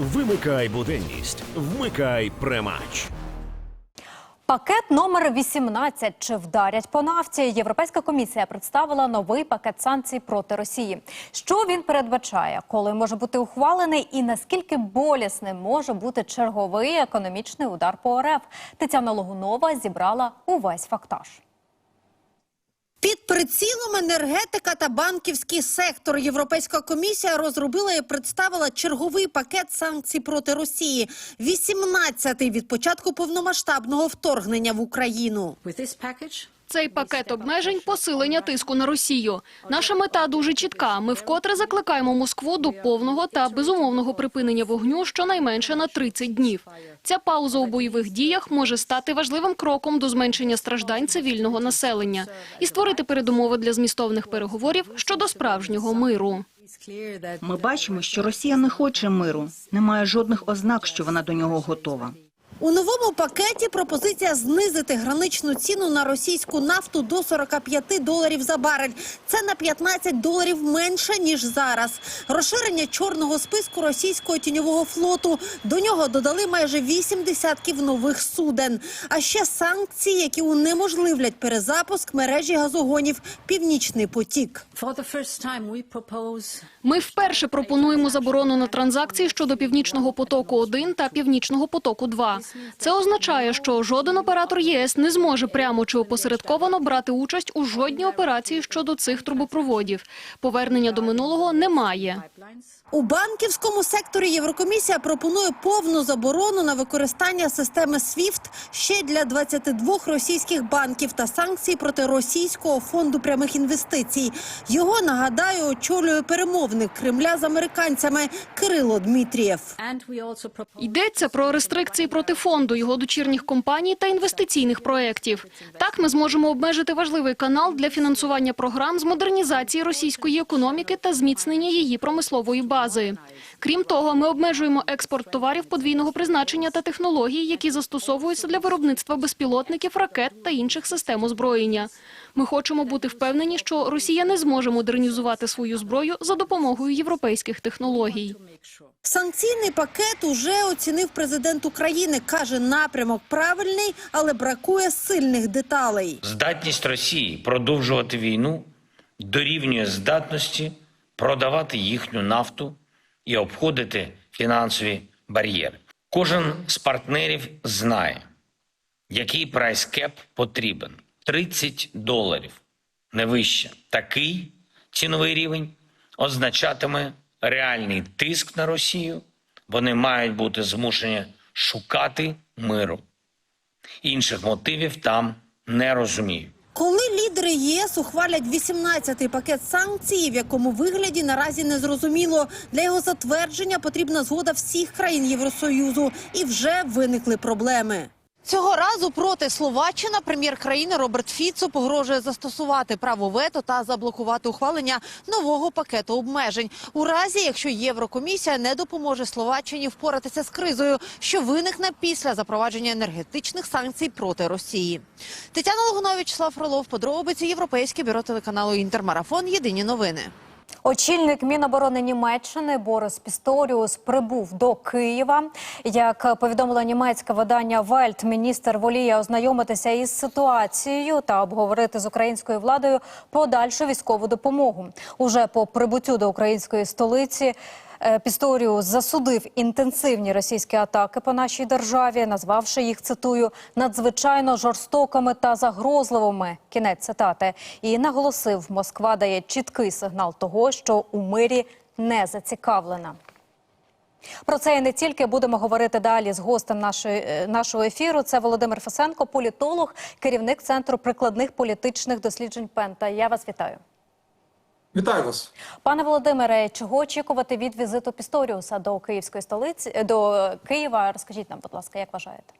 Вимикай буденність, вмикай премач. Пакет номер 18. Чи вдарять по нафті? Європейська комісія представила новий пакет санкцій проти Росії. Що він передбачає, коли може бути ухвалений, і наскільки болісним може бути черговий економічний удар по РФ? Тетяна Логунова зібрала увесь фактаж. Під прицілом енергетика та банківський сектор Європейська комісія розробила і представила черговий пакет санкцій проти Росії, 18-й від початку повномасштабного вторгнення в Україну. Цей пакет обмежень посилення тиску на Росію. Наша мета дуже чітка. Ми вкотре закликаємо Москву до повного та безумовного припинення вогню щонайменше на 30 днів. Ця пауза у бойових діях може стати важливим кроком до зменшення страждань цивільного населення і створити передумови для змістовних переговорів щодо справжнього миру. Ми бачимо, що Росія не хоче миру. Немає жодних ознак, що вона до нього готова. У новому пакеті пропозиція знизити граничну ціну на російську нафту до 45 доларів за барель. Це на 15 доларів менше ніж зараз. Розширення чорного списку російського тіньового флоту. До нього додали майже 8 десятків нових суден. А ще санкції, які унеможливлять перезапуск мережі газогонів Північний потік. Ми вперше пропонуємо заборону на транзакції щодо північного потоку 1 та північного потоку 2 Це означає, що жоден оператор єС не зможе прямо чи опосередковано брати участь у жодній операції щодо цих трубопроводів. Повернення до минулого немає. У банківському секторі Єврокомісія пропонує повну заборону на використання системи SWIFT ще для 22 російських банків та санкцій проти російського фонду прямих інвестицій. Його нагадаю очолює перемовник Кремля з американцями Кирило propose Йдеться про рестрикції проти фонду, його дочірніх компаній та інвестиційних проєктів. Так ми зможемо обмежити важливий канал для фінансування програм з модернізації російської економіки та зміцнення її промислової бази. Крім того, ми обмежуємо експорт товарів подвійного призначення та технологій, які застосовуються для виробництва безпілотників, ракет та інших систем озброєння. Ми хочемо бути впевнені, що Росія не зможе модернізувати свою зброю за допомогою європейських технологій. Санкційний пакет уже оцінив президент України. Каже, напрямок правильний, але бракує сильних деталей. Здатність Росії продовжувати війну дорівнює здатності продавати їхню нафту і обходити фінансові бар'єри. Кожен з партнерів знає, який прайскеп потрібен 30 доларів, не вище. Такий ціновий рівень означатиме реальний тиск на Росію. Вони мають бути змушені шукати миру. Інших мотивів там не розумію. Коли лідери ЄС ухвалять 18-й пакет санкцій, в якому вигляді наразі не зрозуміло. Для його затвердження потрібна згода всіх країн Євросоюзу, і вже виникли проблеми. Цього разу проти Словаччина прем'єр країни Роберт Фіцо погрожує застосувати право вето та заблокувати ухвалення нового пакету обмежень у разі, якщо Єврокомісія не допоможе Словаччині впоратися з кризою, що виникне після запровадження енергетичних санкцій проти Росії. Тетяна Логунович, Слав Фролов, подробиці Європейське бюро телеканалу Інтермарафон. Єдині новини. Очільник Міноборони Німеччини Борис Пісторіус прибув до Києва. Як повідомило німецьке видання Вельт, міністр воліє ознайомитися із ситуацією та обговорити з українською владою подальшу військову допомогу. Уже по прибуттю до української столиці. Е, Пісторіус засудив інтенсивні російські атаки по нашій державі, назвавши їх цитую надзвичайно жорстокими та загрозливими. Кінець цитати і наголосив, Москва дає чіткий сигнал того, що у мирі не зацікавлена. Про це і не тільки будемо говорити далі з гостем нашої, е, нашого ефіру. Це Володимир Фесенко, політолог, керівник центру прикладних політичних досліджень Пента. Я вас вітаю. Вітаю вас. Пане Володимире, чого очікувати від візиту Пісторіуса до київської столиці до Києва? Розкажіть нам, будь ласка, як вважаєте?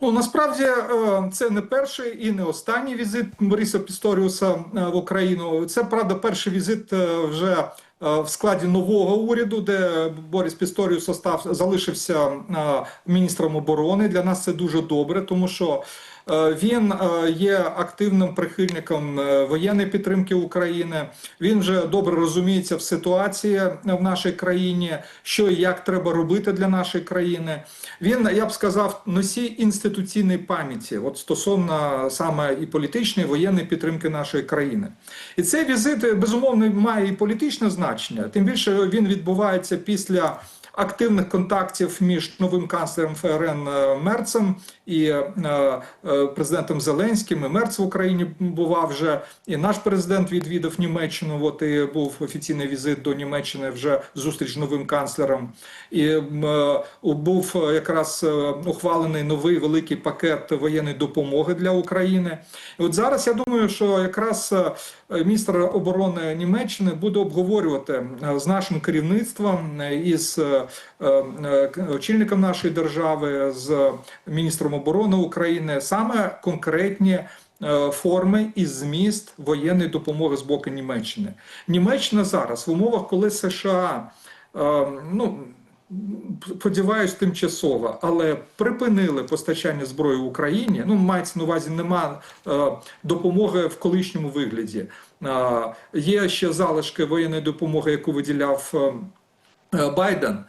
Ну насправді е, це не перший і не останній візит Бориса Пісторіуса е, в Україну. Це правда перший візит е, вже в складі нового уряду, де Борис Пісторіус остав залишився е, міністром оборони. Для нас це дуже добре, тому що Е, Він е, є активним прихильником е, воєнної підтримки України. Він вже добре розуміється в ситуації в нашій країні, що і як треба робити для нашої країни. Він, я б сказав, носій інституційної пам'яті, от стосовно саме і політичної, і воєнної підтримки нашої країни. І цей візит безумовно має і політичне значення. Тим більше він відбувається після активних контактів між новим канцлером ФРН е, Мерцем і е, е, президентом Зеленським. І Мерц в Україні бував вже, і наш президент відвідав Німеччину. От і був офіційний візит до Німеччини, вже зустріч новим канцлером. І був якраз ухвалений новий великий пакет воєнної допомоги для України. І от зараз я думаю, що якраз міністр оборони Німеччини буде обговорювати з нашим керівництвом із очільником нашої держави, з міністром оборони України саме конкретні. е, Форми і зміст воєнної допомоги з боку Німеччини. Німеччина зараз в умовах, коли США е, ну сподіваюсь, тимчасово, але припинили постачання зброї Україні. Ну, мається на увазі, нема е, допомоги в колишньому вигляді. Е, є ще залишки воєнної допомоги, яку виділяв. Е, е, Байден,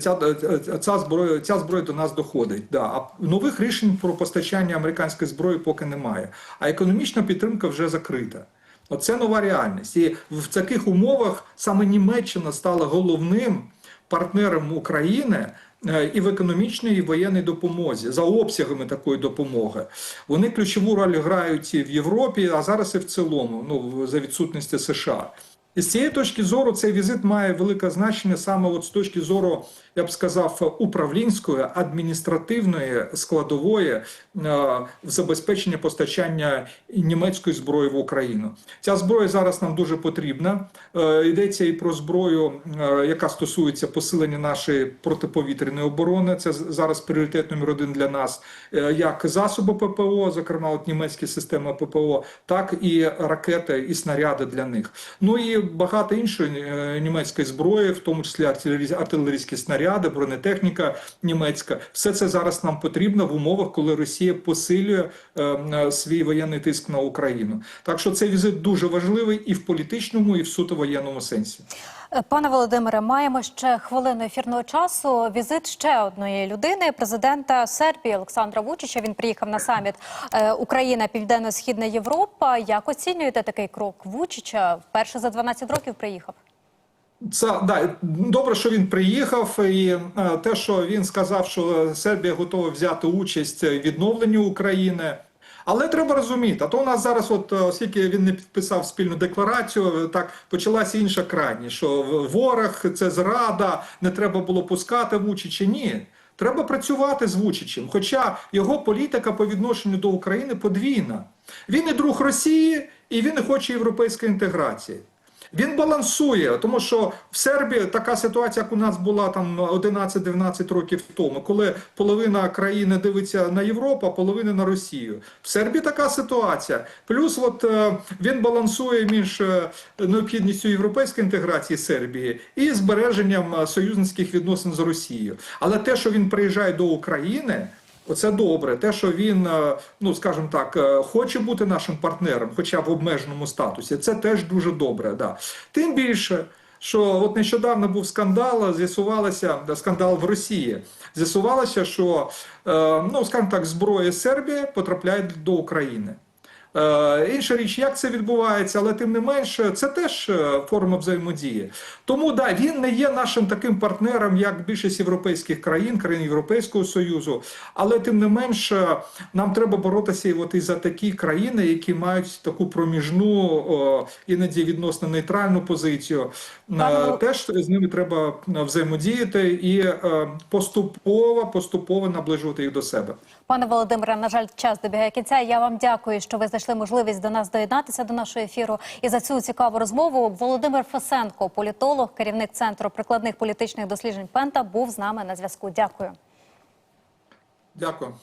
ця, е, ця зброя, ця зброя до нас доходить. Да. А нових рішень про постачання американської зброї поки немає. А економічна підтримка вже закрита. Оце нова реальність. І в таких умовах саме Німеччина стала головним партнером України е, і в економічній, і в воєнній допомозі за обсягами такої допомоги. Вони ключову роль грають і в Європі, а зараз і в цілому, ну за відсутності США. З цієї точки зору цей візит має велике значення саме от з точки зору, я б сказав, управлінської адміністративної складової е, в забезпечення постачання німецької зброї в Україну. Ця зброя зараз нам дуже потрібна. Е, Йдеться і про зброю, е, яка стосується посилення нашої протиповітряної оборони. Це зараз пріоритет номер один для нас, як засоби ППО, зокрема от німецькі системи ППО, так і ракети і снаряди для них. Ну і багато іншої німецької зброї, в тому числі артилерій- артилерійські снаряди, бронетехніка німецька. Все це зараз нам потрібно в умовах, коли Росія посилює е, е, свій воєнний тиск на Україну. Так що цей візит дуже важливий і в політичному, і в суто воєнному сенсі. Е, Пане Володимире, маємо ще хвилину ефірного часу. Візит ще одної людини, президента Сербії Олександра Вучича. Він приїхав на саміт е, Україна, Південно-Східна Європа. Як оцінюєте такий крок Вучича? Вперше за 12 років приїхав. Це да добре, що він приїхав, і е, те, що він сказав, що Сербія готова взяти участь в відновленні України. Але треба розуміти, а то у нас зараз, от е, оскільки він не підписав спільну декларацію, е, так почалася інша крайність, що ворог це зрада, не треба було пускати Вучича. Ні. Треба працювати з Вучичем. Хоча його політика по відношенню до України подвійна. Він і друг Росії, і він хоче європейської інтеграції. Він балансує, тому що в Сербії така ситуація, як у нас була там 11-12 років тому, коли половина країни дивиться на Європу, а половина на Росію. В Сербії така ситуація. Плюс, от е, він балансує між е, необхідністю європейської інтеграції Сербії і збереженням е, союзницьких відносин з Росією. Але те, що він приїжджає до України. Оце добре. Те, що він, е, ну скажімо так, е, хоче бути нашим партнером, хоча в обмеженому статусі, це теж дуже добре. Да. Тим більше, що от нещодавно був скандал, з'ясувалося скандал в Росії. З'ясувалося, що е, ну, скажімо так, зброя Сербії потрапляє до України. Е, Інша річ, як це відбувається, але тим не менше, це теж е, форма взаємодії. Тому да, він не є нашим таким партнером, як більшість європейських країн, країн Європейського Союзу. Але тим не менше, нам треба боротися і от і за такі країни, які мають таку проміжну, о, іноді відносно нейтральну позицію. Е, Пане- Теж з ними треба е, взаємодіяти і е, поступово, поступово наближувати їх до себе. Пане Володимире, на жаль, час добігає кінця. Я вам дякую, що ви знайшли можливість до нас доєднатися до нашого ефіру і за цю цікаву розмову. Володимир Фесенко, політолог, керівник центру прикладних політичних досліджень Пента, був з нами на зв'язку. Дякую. Дякую.